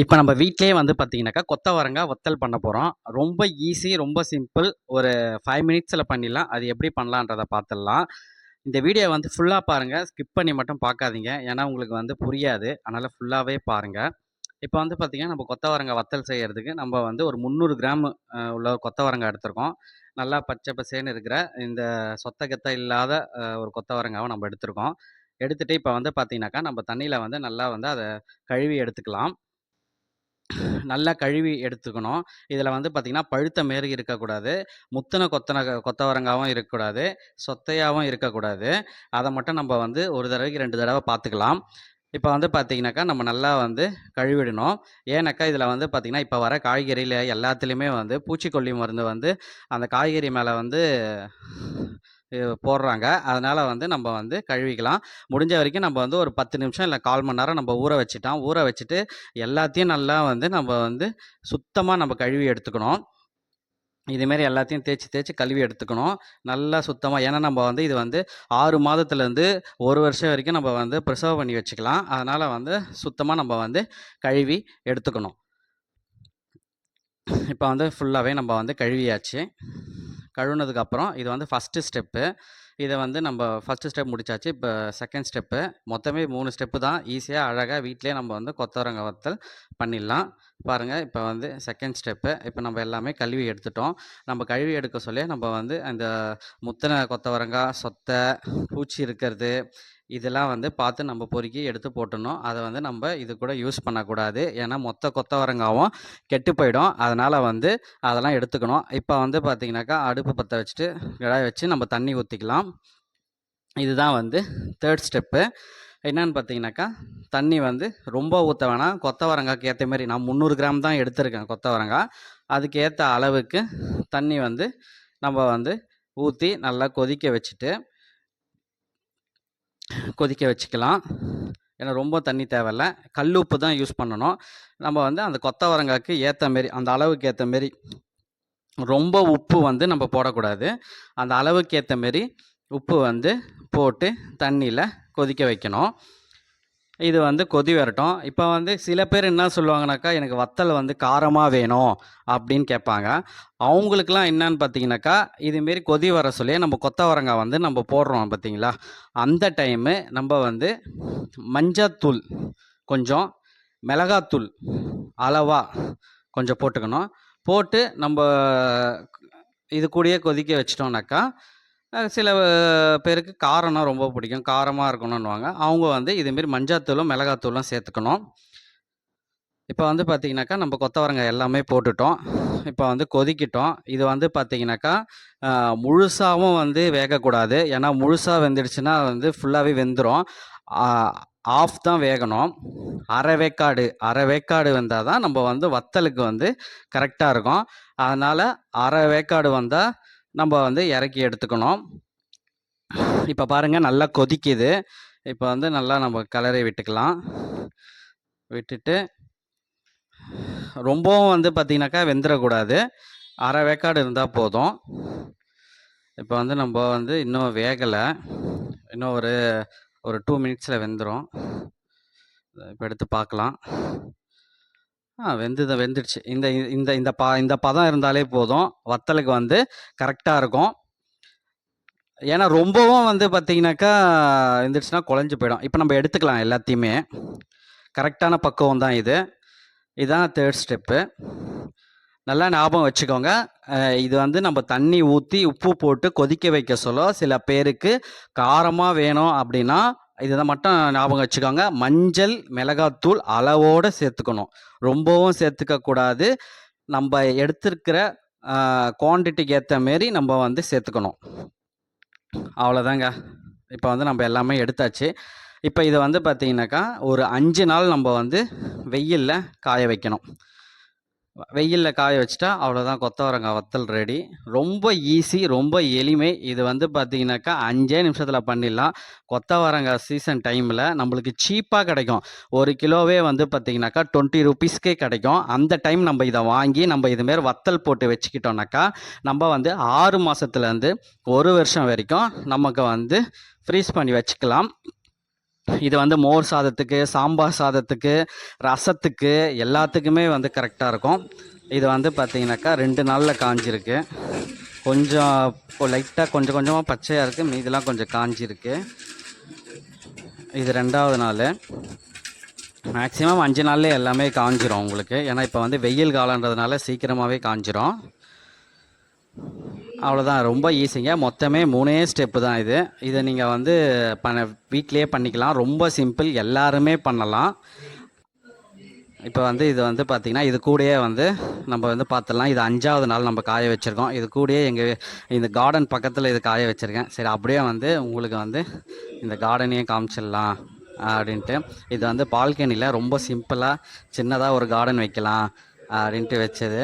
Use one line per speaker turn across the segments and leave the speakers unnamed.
இப்போ நம்ம வீட்டிலேயே வந்து பார்த்தீங்கன்னாக்கா கொத்தவரங்காய் வத்தல் பண்ண போகிறோம் ரொம்ப ஈஸி ரொம்ப சிம்பிள் ஒரு ஃபைவ் மினிட்ஸில் பண்ணிடலாம். அது எப்படி பண்ணலான்றதை பார்த்துடலாம் இந்த வீடியோ வந்து ஃபுல்லாக பாருங்கள் ஸ்கிப் பண்ணி மட்டும் பார்க்காதீங்க ஏன்னா உங்களுக்கு வந்து புரியாது. அதனால் ஃபுல்லாகவே பாருங்கள் இப்போ வந்து பார்த்திங்கன்னா நம்ம கொத்தவரங்காய் வத்தல் செய்கிறதுக்கு நம்ம வந்து ஒரு முந்நூறு கிராம் உள்ள கொத்தவரங்காய் எடுத்திருக்கோம். நல்லா பச்சை பசேன்னு இருக்கிற இந்த சொத்த கெத்த இல்லாத ஒரு கொத்தவரங்காவை நம்ம எடுத்திருக்கோம். எடுத்துகிட்டு இப்போ வந்து பார்த்திங்கனாக்கா நம்ம தண்ணியில் வந்து நல்லா வந்து அதை கழுவி எடுத்துக்கலாம். நல்லா கழுவி எடுத்துக்கணும். இதில் வந்து பார்த்திங்கன்னா பழுத்த மாரி இருக்கக்கூடாது. முத்தின கொத்தன கொத்தவரங்காவும் இருக்கக்கூடாது. சொத்தையாகவும் இருக்கக்கூடாது. அதை மட்டும் நம்ம வந்து ஒரு தடவைக்கு ரெண்டு தடவை பார்த்துக்கலாம் இப்போ வந்து பார்த்திங்கனாக்கா நம்ம நல்லா வந்து கழுவிடணும். ஏன்னாக்கா இதில் வந்து பார்த்திங்கன்னா இப்போ வர காய்கறியில் எல்லாத்துலேயுமே வந்து பூச்சிக்கொல்லி மருந்து வந்து அந்த காய்கறி மேலே வந்து போடுறாங்க. அதனால் வந்து நம்ம வந்து கழுவிக்கலாம். முடிஞ்ச வரைக்கும் நம்ம வந்து ஒரு பத்து நிமிஷம் இல்லை கால் மணி நேரம் நம்ம ஊற வச்சுட்டோம் ஊற வச்சுட்டு எல்லாத்தையும் நல்லா வந்து நம்ம வந்து சுத்தமாக நம்ம கழுவி எடுத்துக்கணும். இதுமாரி எல்லாத்தையும் தேய்ச்சி தேய்ச்சி கழுவி எடுத்துக்கணும். நல்லா சுத்தமாக ஏன்னா நம்ம வந்து இது வந்து ஆறு மாதத்துலேருந்து ஒரு வருஷம் வரைக்கும் நம்ம வந்து ப்ரிசர்வ் பண்ணி வச்சுக்கலாம். அதனால் வந்து சுத்தமாக நம்ம வந்து கழுவி எடுத்துக்கணும். இப்போ வந்து ஃபுல்லாகவே நம்ம வந்து கழுவியாச்சு. கழுவுனதுக்கப்புறம் இது வந்து ஃபஸ்ட்டு ஸ்டெப்பு இதை வந்து நம்ம ஃபஸ்ட்டு ஸ்டெப் முடிச்சாச்சு. இப்போ செகண்ட் ஸ்டெப்பு மொத்தமே மூணு ஸ்டெப்பு தான். ஈஸியாக அழகாக வீட்டிலே நம்ம வந்து கொத்தவரங்க வத்தல் பண்ணிடலாம். பாருங்கள் இப்போ வந்து செகண்ட் ஸ்டெப்பு இப்போ நம்ம எல்லாமே கழுவி எடுத்துட்டோம். நம்ம கழுவி எடுக்க சொல்லி நம்ம வந்து அந்த முத்தின கொத்தவரங்காய் சொத்தை பூச்சி இருக்கிறது இதெல்லாம் வந்து பார்த்து நம்ம பொறுக்கி எடுத்து போட்டுடணும். அதை வந்து நம்ம இது கூட யூஸ் பண்ணக்கூடாது. ஏன்னா மொத்த கொத்தவரங்காவும் கெட்டு போயிடும். அதனால் வந்து அதெல்லாம் எடுத்துக்கணும். இப்போ வந்து பார்த்திங்கனாக்கா அடுப்பு பற்ற வச்சுட்டு கடாய் வச்சு நம்ம தண்ணி ஊற்றிக்கலாம் இதுதான் வந்து தேர்ட் ஸ்டெப்பு என்னன்னு பார்த்தீங்கன்னாக்கா தண்ணி வந்து ரொம்ப ஊற்ற வேணாம். கொத்தவரங்காய்க்கு ஏற்ற மாதிரி நான் முந்நூறு கிராம் தான் எடுத்திருக்கேன் கொத்தவரங்காய் அதுக்கு ஏற்ற அளவுக்கு தண்ணி வந்து நம்ம வந்து ஊற்றி நல்லா கொதிக்க வச்சுட்டு கொதிக்க வச்சுக்கலாம். ஏன்னா ரொம்ப தண்ணி தேவையில்ல. கல் உப்பு தான் யூஸ் பண்ணணும். நம்ம வந்து அந்த கொத்தவரங்காய்க்கு ஏற்ற மாரி அந்த அளவுக்கு ஏற்ற மாரி ரொம்ப உப்பு வந்து நம்ம போடக்கூடாது. அந்த அளவுக்கு ஏற்ற மாரி உப்பு வந்து போட்டு தண்ணியில் கொதிக்க வைக்கணும். இது வந்து கொதி வரட்டும். இப்போ வந்து சில பேர் என்ன சொல்லுவாங்கனாக்கா எனக்கு வத்தல் வந்து காரமாக வேணும் அப்படின்னு கேட்பாங்க. அவங்களுக்குலாம் என்னன்னு பார்த்தீங்கன்னாக்கா இதுமாரி கொதி வர சொல்லி நம்ம கொத்தவரங்காய் வந்து நம்ம போடுறோம் பார்த்தீங்களா அந்த டைமு நம்ம வந்து மஞ்சத்தூள் கொஞ்சம் மிளகாத்தூள் அளவாக கொஞ்சம் போட்டுக்கணும். போட்டு நம்ம இது கூடயே கொதிக்க வச்சிட்டோம்னாக்கா சில பேருக்கு காரம்னா ரொம்ப பிடிக்கும். காரமாக இருக்கணும்னுவாங்க. அவங்க வந்து இதுமாரி மஞ்சாத்தூளும் மிளகாத்தூளும் சேர்த்துக்கணும். இப்போ வந்து பார்த்திங்கனாக்கா நம்ம கொத்தவரங்காய் எல்லாமே போட்டுட்டோம். இப்போ வந்து கொதிக்கிட்டோம். இது வந்து பார்த்திங்கனாக்கா முழுசாகவும் வந்து வேகக்கூடாது. ஏன்னா முழுசாக வெந்துடுச்சுன்னா வந்து ஃபுல்லாகவே வெந்துடும் ஆஃப் தான் வேகணும். அரை வேக்காடு அரை வேக்காடு வந்தால் தான் நம்ம வந்து வத்தலுக்கு வந்து கரெக்டாக இருக்கும். அதனால் அரை வேக்காடு வந்தால் நம்ம வந்து இறக்கி எடுத்துக்கணும். இப்போ பாருங்கள் நல்லா கொதிக்குது. இப்போ வந்து நல்லா நம்ம கலரை விட்டுக்கலாம். விட்டுட்டு ரொம்பவும் வந்து பார்த்திங்கனாக்கா வெந்துடக்கூடாது அரை வேக்காடு இருந்தால் போதும். இப்போ வந்து நம்ம வந்து இன்னும் வேகலை. இன்னும் ஒரு ஒரு டூ மினிட்ஸில் வெந்துடும் இப்போ எடுத்து பார்க்கலாம் ஆ வெந்துத வெந்துடுச்சு. இந்த இந்த இந்த பா இந்த பதம் இருந்தாலே போதும். வத்தலுக்கு வந்து கரெக்டாக இருக்கும். ஏன்னா ரொம்பவும் வந்து பார்த்தீங்கன்னாக்கா இருந்துச்சுன்னா குழஞ்சி போயிடும். இப்போ நம்ம எடுத்துக்கலாம் எல்லாத்தையுமே. கரெக்டான பக்குவம் தான் இது. இதுதான் தேர்ட் ஸ்டெப்பு நல்லா ஞாபகம் வச்சுக்கோங்க. இது வந்து நம்ம தண்ணி ஊற்றி உப்பு போட்டு கொதிக்க வைக்க சொல்ல சில பேருக்கு காரமாக வேணும் அப்படின்னா இதை மட்டும் ஞாபகம் வச்சுக்கோங்க. மஞ்சள் மிளகாத்தூள் அளவோடு சேர்த்துக்கணும். ரொம்பவும் சேர்த்துக்க கூடாது. நம்ம எடுத்திருக்கிற குவான்டிட்டிக்கு ஏற்ற மாரி நம்ம வந்து சேர்த்துக்கணும். அவ்வளோதாங்க. இப்போ வந்து நம்ம எல்லாமே எடுத்தாச்சு. இப்போ இதை வந்து பார்த்தீங்கன்னாக்கா ஒரு அஞ்சு நாள் நம்ம வந்து வெயிலில் காய வைக்கணும். வெயிலில் காய வச்சுட்டா அவ்வளோதான் கொத்தவரங்காய் வத்தல் ரெடி ரொம்ப ஈஸி ரொம்ப எளிமை. இது வந்து பார்த்தீங்கன்னாக்கா அஞ்சே நிமிஷத்தில் பண்ணிடலாம். கொத்தவரங்காய் சீசன் டைமில் நம்மளுக்கு சீப்பாக கிடைக்கும். ஒரு கிலோவே வந்து பார்த்தீங்கன்னாக்கா டுவெண்ட்டி ருபீஸ்க்கே கிடைக்கும். அந்த டைம் நம்ம இதை வாங்கி நம்ம இதுமாரி வத்தல் போட்டு வச்சுக்கிட்டோம்னாக்கா நம்ம வந்து ஆறு மாதத்துலேருந்து ஒரு வருஷம் வரைக்கும் நமக்கு வந்து ஃப்ரீஸ் பண்ணி வச்சுக்கலாம். இது வந்து மோர் சாதத்துக்கு சாம்பார் சாதத்துக்கு ரசத்துக்கு எல்லாத்துக்குமே வந்து கரெக்டாக இருக்கும். இது வந்து பார்த்தீங்கன்னாக்கா ரெண்டு நாளில் காஞ்சிருக்கு. கொஞ்சம் லைட்டாக கொஞ்சம் கொஞ்சமாக பச்சையாக இருக்குது மீதெல்லாம் கொஞ்சம் காஞ்சிருக்கு. இது ரெண்டாவது நாள். மேக்ஸிமம் அஞ்சு நாள்லேயே எல்லாமே காஞ்சிரும் உங்களுக்கு. ஏன்னா இப்போ வந்து வெயில் காலன்றதுனால சீக்கிரமாகவே காஞ்சிரும். அவ்வளோதான் ரொம்ப ஈஸிங்க மொத்தமே மூணே ஸ்டெப்பு தான் இது. இதை நீங்கள் வந்து பண்ண வீட்லேயே பண்ணிக்கலாம். ரொம்ப சிம்பிள் எல்லாருமே பண்ணலாம். இப்போ வந்து இது வந்து பார்த்திங்கன்னா இது கூடயே வந்து நம்ம வந்து பார்த்துடலாம் இது அஞ்சாவது நாள் நம்ம காய வச்சுருக்கோம். இது கூடயே எங்கள் இந்த கார்டன் பக்கத்தில் இது காய வச்சுருக்கேன். சரி அப்படியே வந்து உங்களுக்கு வந்து இந்த கார்டனையும் காமிச்சிடலாம் அப்படின்ட்டு. இது வந்து பால்கனியில் ரொம்ப சிம்பிளாக சின்னதாக ஒரு கார்டன் வைக்கலாம் அப்படின்ட்டு வச்சது.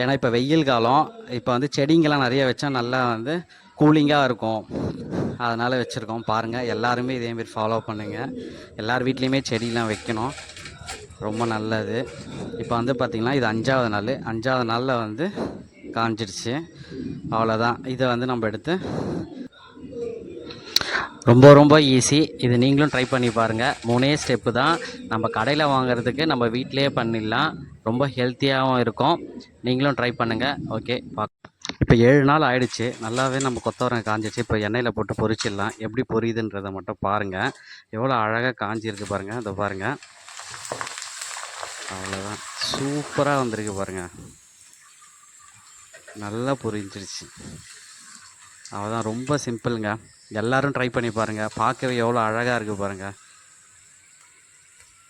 ஏன்னா இப்போ வெயில் காலம் இப்போ வந்து செடிங்கெல்லாம் நிறைய வச்சா நல்லா வந்து கூலிங்காக இருக்கும். அதனால் வச்சுருக்கோம். பாருங்கள் எல்லாருமே இதேமாரி ஃபாலோ பண்ணுங்கள் எல்லார் வீட்லேயுமே செடியெலாம் வைக்கணும். ரொம்ப நல்லது. இப்போ வந்து பார்த்திங்கன்னா இது அஞ்சாவது நாள். அஞ்சாவது நாளில் வந்து காஞ்சிடுச்சு அவ்வளோதான் இதை வந்து நம்ம எடுத்து ரொம்ப ரொம்ப ஈஸி இது நீங்களும் ட்ரை பண்ணி பாருங்கள் மூணே ஸ்டெப்பு தான். நம்ம கடையில் வாங்குறதுக்கு நம்ம வீட்டிலேயே பண்ணிடலாம். ரொம்ப ஹெல்த்தியாகவும் இருக்கும். நீங்களும் ட்ரை பண்ணுங்கள் ஓகே பா இப்போ ஏழு நாள் ஆயிடுச்சு. நல்லாவே நம்ம கொத்தவரங்க காஞ்சிச்சு இப்போ எண்ணெயில் போட்டு பொரிச்சிடலாம். எப்படி பொரியுதுன்றதை மட்டும் பாருங்கள் எவ்வளோ அழகாக காஞ்சிருக்கு பாருங்கள் அதை பாருங்கள் அவ்வளோதான் சூப்பராக வந்திருக்கு பாருங்கள் நல்லா புரிஞ்சிருச்சு. அவ்வளோதான் ரொம்ப சிம்பிளுங்க எல்லோரும் ட்ரை பண்ணி பாருங்கள் பார்க்கவே எவ்வளோ அழகாக இருக்குது பாருங்கள்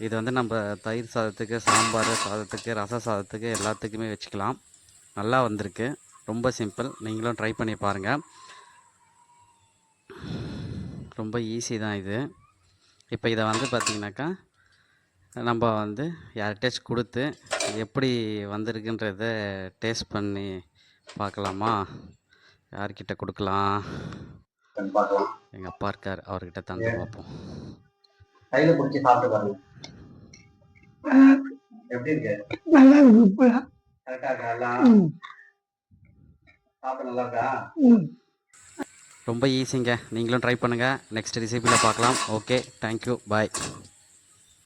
இது வந்து நம்ம தயிர் சாதத்துக்கு சாம்பார் சாதத்துக்கு ரச சாதத்துக்கு எல்லாத்துக்குமே வச்சுக்கலாம். நல்லா வந்திருக்கு. ரொம்ப சிம்பிள். நீங்களும் ட்ரை பண்ணி பாருங்கள் ரொம்ப ஈஸி தான் இது. இப்போ இதை வந்து பார்த்திங்கனாக்கா நம்ம வந்து யார்கிட்டயாச்சும் கொடுத்து எப்படி வந்திருக்குன்றத டேஸ்ட் பண்ணி பார்க்கலாமா? யார்கிட்ட கொடுக்கலாம்? எங்கள் அப்பா இருக்கார். அவர்கிட்ட தந்து பார்ப்போம்.
கையில பிடிச்சி சாப்பிட்டு பாருங்க. எப்படி இருக்கு?
நல்லா இருக்கு இப்ப
கரெக்டா இருக்கா எல்லாம்
ம்,
சாப்பிட நல்லா இருக்கா?
ம்.
ரொம்ப ஈஸிங்க நீங்களும் ட்ரை பண்ணுங்கள் நெக்ஸ்ட் ரெசிபியில் பார்க்கலாம். Okay thank you bye